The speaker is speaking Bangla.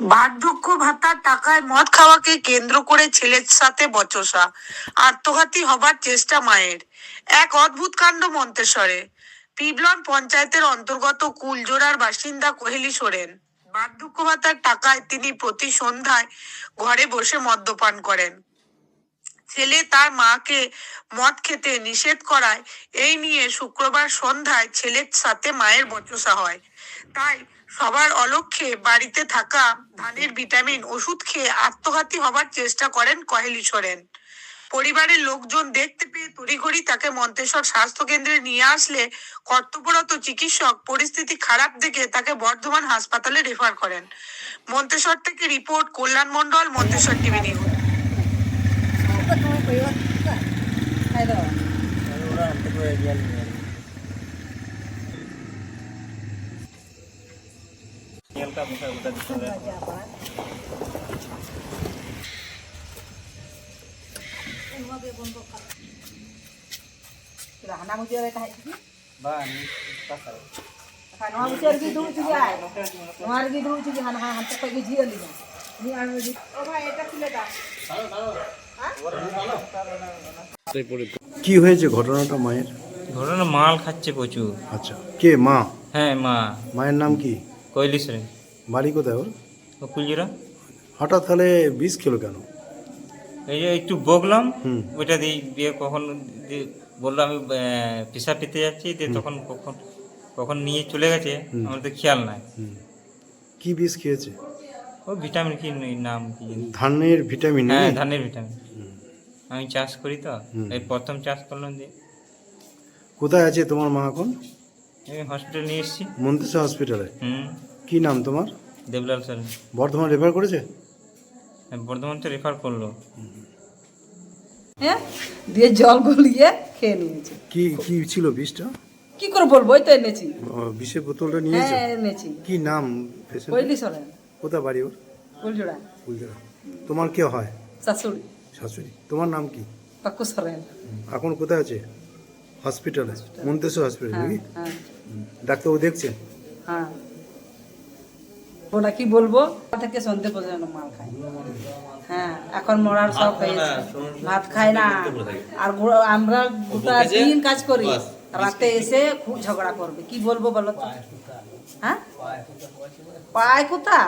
বার্ধক্য ভাতার টাকায় মদ খাওয়াকে কেন্দ্র করে ছেলের সাথে বচসা। আত্মঘাতী হবার চেষ্টা মায়ের। এক অদ্ভুত কাণ্ড মন্তেশ্বরে। পিবলন পঞ্চায়েতের অন্তর্গত কুলজোড়ার বাসিন্দা কোহেলি সোরেন। বার্ধক্য ভাতার টাকায় তিনি প্রতি সন্ধ্যায় ঘরে বসে মদ্যপান করেন। ছেলে তার মাকে মদ খেতে নিষেধ করায়। এই নিয়ে শুক্রবার সন্ধ্যায় ছেলের সাথে মায়ের বচসা হয়। তাই সবার অলক্ষ্যে বাড়িতে থাকা ধানের ভিটামিন ওষুধ খেয়ে আত্মঘাতী হবার চেষ্টা করেন কহেলি সোরেন। পরিবারের লোকজন দেখতে পেয়ে তড়িঘড়ি তাকে মন্তেশ্বর স্বাস্থ্য কেন্দ্রে নিয়ে আসলে কর্তব্যরত চিকিৎসক পরিস্থিতি খারাপ দেখে তাকে বর্ধমান হাসপাতালে রেফার করেন। মন্তেশ্বর থেকে report, Kalyan Mondal, Manteswar TV news. ketemu mau juga, ke ini. Oh, itu sudah tahu. কি হয়েছে ঘটনাটা মায়ের? ঘটনা মাল খাচ্ছে প্রচুর। আচ্ছা কে মা? হ্যাঁ মা। মায়ের নাম কি? কইলি সেন। বাড়ি কোথায় ওর? কুলজিরা হঠাৎ তাহলে বিষ খেলো কেন? এই যে একটু বকলাম। ওইটা দিয়ে দিয়ে কখন বলল আমি পেশা পেতে যাচ্ছি দিয়ে তখন কখন কখন নিয়ে চলে গেছে আমার তো খেয়াল নাই। কি বিষ খেয়েছে? ও ভিটামিন কি নাম কি ধানের ভিটামিন হ্যাঁ ধানের ভিটামিন। আমি চাষ করি তো এই প্রথম চাষ করলাম দিয়ে কোথায় আছে তোমার মা এখন? আমি হসপিটাল নিয়ে এসেছি। মন্তেশ্বর হসপিটালে হুম। কি নাম তোমার? দেবলাল স্যার। বর্ধমান রেফার করেছে? বর্ধমান তো রেফার করল। হ্যাঁ দিয়ে জল গলিয়ে খেয়ে নিয়েছি। কি কি ছিল বিষটা? কি করে বলব ওই তো এনেছি। ও, বিষের বোতলটা নিয়েছে? হ্যাঁ এনেছি। কি নাম patient? সরেন কোথায় বাড়ি ওর? কুলজোড়া বুঝতে তোমার কে হয়? শাশুড়ি। শাশুড়ি। তোমার নাম কি? সরেন এখন কোথায় আছে? হসপিটালে মন্তেশ্বর হসপিটাল হ্যাঁ নাকি? হ্যাঁ। ডাক্তারবাবু দেখছেন? হ্যাঁ। ওরা কি বলব? থেকে সন্ধে পর্যন্ত মাল খায়। হ্যাঁ এখন মরার সব হয়েছে। ভাত খায় না। আর আমরা গোটা দিন কাজ করি। রাতে এসে খুব ঝগড়া করবে। কি বলব বলো তো? হ্যাঁ? পায় কোথা